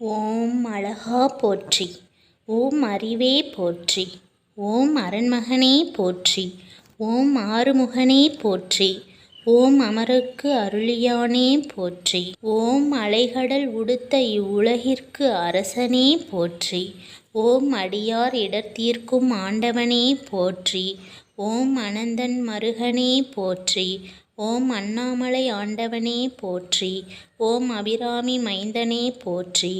ஓம் அழகா போற்றி. ஓம் அறிவே போற்றி. ஓம் அரண்மகனே போற்றி. ஓம் ஆறுமுகனே போற்றி. ஓம் அமருக்கு அருளியானே போற்றி. ஓம் அலைகடல் உடுத்த இவ்வுலகிற்கு அரசனே போற்றி. ஓம் அடியார் இடர்தீர்க்கும் ஆண்டவனே போற்றி. ஓம் அனந்தன் மருகனே போற்றி. ஓம் அண்ணாமலை ஆண்டவனே போற்றி ஓம் அபிராமி மைந்தனே போற்றி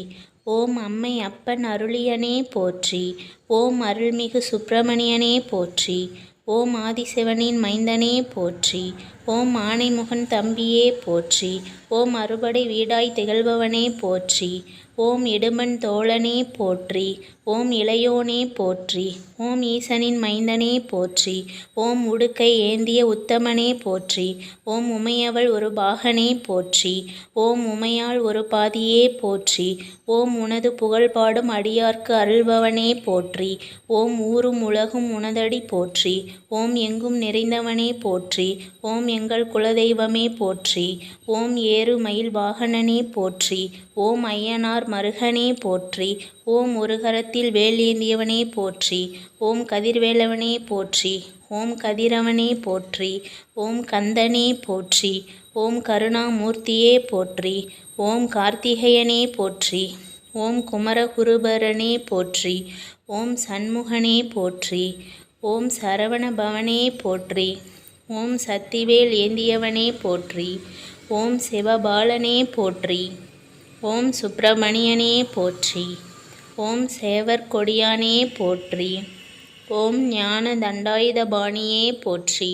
ஓம் அம்மை அப்பன் அருளியனே போற்றி ஓம் அருள்மிகு சுப்பிரமணியனே போற்றி ஓம் ஆதிசிவனின் மைந்தனே போற்றி ஓம் ஆனைமுகன் தம்பியே போற்றி ஓம் அறுபடை வீடாய் திகழ்பவனே போற்றி ஓம் இடுமன் தோழனே போற்றி ஓம் இளையோனே போற்றி ஓம் ஈசனின் மைந்தனே போற்றி ஓம் உடுக்கை ஏந்திய உத்தமனே போற்றி ஓம் உமையவள் ஒரு பாகனே போற்றி ஓம் உமையாள் ஒரு பாதியே போற்றி ஓம் உனது புகழ்பாடும் அடியார்க்கு அருள்பவனே போற்றி ஓம் ஊரும் உலகும் உனதடி போற்றி ஓம் எங்கும் நிறைந்தவனே போற்றி ஓம் எங்கள் குலதெய்வமே போற்றி ஓம் ஏறு மயில் வாகனனே போற்றி ஓம் ஐயனார் மருகனே போற்றி ஓம் ஒருகரத்தில் வேல் ஏந்தியவனே போற்றி ஓம் கதிர்வேலவனே போற்றி ஓம் கதிரவனே போற்றி ஓம் கந்தனே போற்றி ஓம் கருணாமூர்த்தியே போற்றி ஓம் கார்த்திகேயனே போற்றி ஓம் குமரகுருபரனே போற்றி ஓம் சண்முகனே போற்றி ஓம் சரவணபவனே போற்றி. ஓம் சத்திவேல் ஏந்தியவனே போற்றி. ஓம் சிவபாலனே போற்றி. ஓம் சுப்பிரமணியனே போற்றி. ஓம் சேவர்கொடியானே போற்றி. ஓம் ஞான தண்டாயுதபாணியே போற்றி.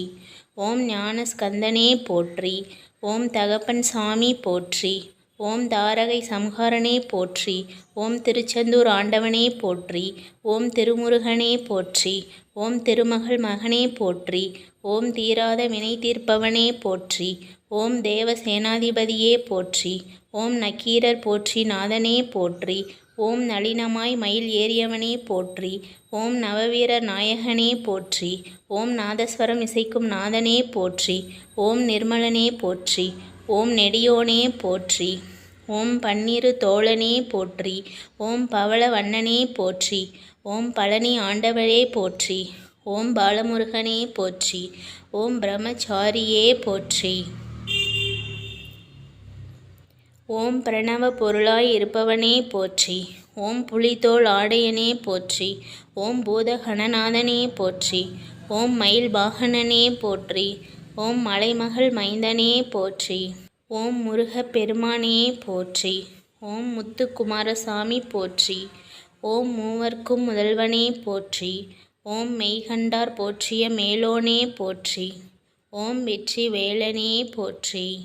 ஓம் ஞான ஸ்கந்தனே போற்றி. ஓம் தகப்பன் சாமி போற்றி. ஓம் தாரகை சம்ஹாரனே போற்றி ஓம் திருச்செந்தூர் ஆண்டவனே போற்றி ஓம் திருமுருகனே போற்றி ஓம் திருமகள் மகனே போற்றி ஓம் தீராத வினை தீர்ப்பவனே போற்றி ஓம் தேவ சேனாதிபதியே போற்றி ஓம் நக்கீரர் போற்றி நாதனே போற்றி ஓம் நளினமாய் மயில் ஏறியவனே போற்றி ஓம் நவவீரர் நாயகனே போற்றி ஓம் நாதஸ்வரம் இசைக்கும் நாதனே போற்றி ஓம் நிர்மலனே போற்றி ஓம் நெடியோனே போற்றி. ஓம் பன்னிரு தோழனே போற்றி. ஓம் பவள வண்ணனே போற்றி. ஓம் பழனி ஆண்டவரே போற்றி. ஓம் பாலமுருகனே போற்றி. ஓம் பிரம்மச்சாரியே போற்றி. ஓம் பிரணவ பொருளாய் இருப்பவனே போற்றி. ஓம் புலித்தோல் ஆடையனே போற்றி. ஓம் பூதகணநாதனே போற்றி. ஓம் மயில் வாகனனே போற்றி. ஓம் மலைமகள் மைந்தனே போற்றி. ஓம் முருகப் பெருமானே போற்றி. ஓம் முத்துக்குமாரசாமி போற்றி. ஓம் மூவர்க்கும் முதல்வனே போற்றி. ஓம் மெய்கண்டார் போற்றிய மேலோனே போற்றி. ஓம் வெற்றி வேலனே போற்றி.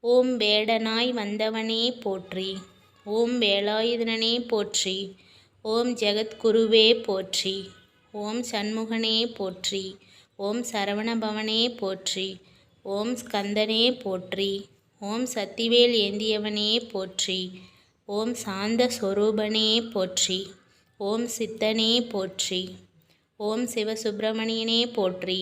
ஓம் வேடனாய் வந்தவனே போற்றி. ஓம் வேலாயுதனே போற்றி. ஓம் ஜெகத்குருவே போற்றி. ஓம் சண்முகனே போற்றி. ஓம் சரவணபவனே போற்றி ஓம் ஸ்கந்தனே போற்றி ஓம் சத்திவேல் ஏந்தியவனே போற்றி ஓம் சாந்த சொரூபனே போற்றி ஓம் சித்தனே போற்றி ஓம் சிவசுப்பிரமணியனே போற்றி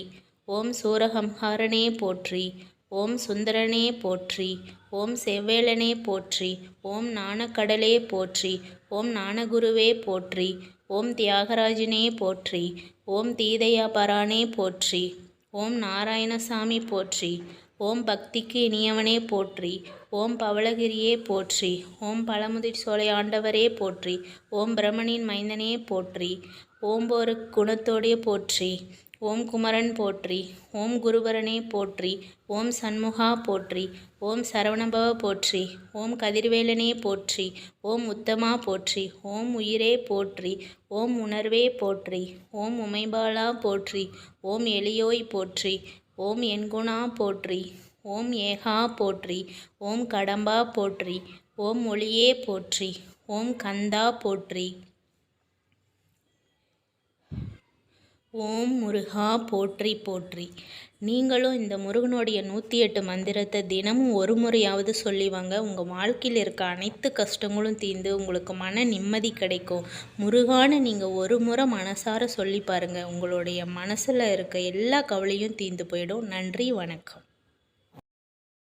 ஓம் சூரகம்ஹாரனே போற்றி ஓம் சுந்தரனே போற்றி ஓம் செவ்வேலனே போற்றி ஓம் நாணக்கடலே போற்றி ஓம் நாணகுருவே போற்றி ஓம் தியாகராஜனே போற்றி ஓம் தீதையா பரானே போற்றி. ஓம் நாராயணசாமி போற்றி. ஓம் பக்திக்கு இனியவனே போற்றி. ஓம் பவளகிரியே போற்றி. ஓம் பழமுதிர் சோலை ஆண்டவரே போற்றி. ஓம் பிரமணின் மைந்தனே போற்றி. ஓம் ஒரு போற்றி. ஓம் குமரன் போற்றி ஓம் குருபரனே போற்றி ஓம் சண்முகா போற்றி ஓம் சரவணபவ போற்றி ஓம் கதிர்வேலனே போற்றி ஓம் உத்தமா போற்றி ஓம் உயிரே போற்றி ஓம் உணர்வே போற்றி ஓம் உமைபாலா போற்றி ஓம் எளியோய் போற்றி ஓம் என்குணா போற்றி ஓம் ஏகா போற்றி ஓம் கடம்பா போற்றி ஓம் ஒளியே போற்றி ஓம் கந்தா போற்றி ஓம் முருகா போற்றி போற்றி. நீங்களும் இந்த முருகனுடைய நூற்றி எட்டு மந்திரத்தை தினமும் ஒரு முறையாவது சொல்லி வாங்க. உங்கள் வாழ்க்கையில் இருக்க அனைத்து கஷ்டங்களும் தீர்ந்து உங்களுக்கு மன நிம்மதி கிடைக்கும். முருகான நீங்கள் ஒரு முறை மனசார சொல்லி பாருங்கள் உங்களுடைய மனசில் இருக்க எல்லா கவலையும் தீர்ந்து போயிடும். நன்றி வணக்கம்.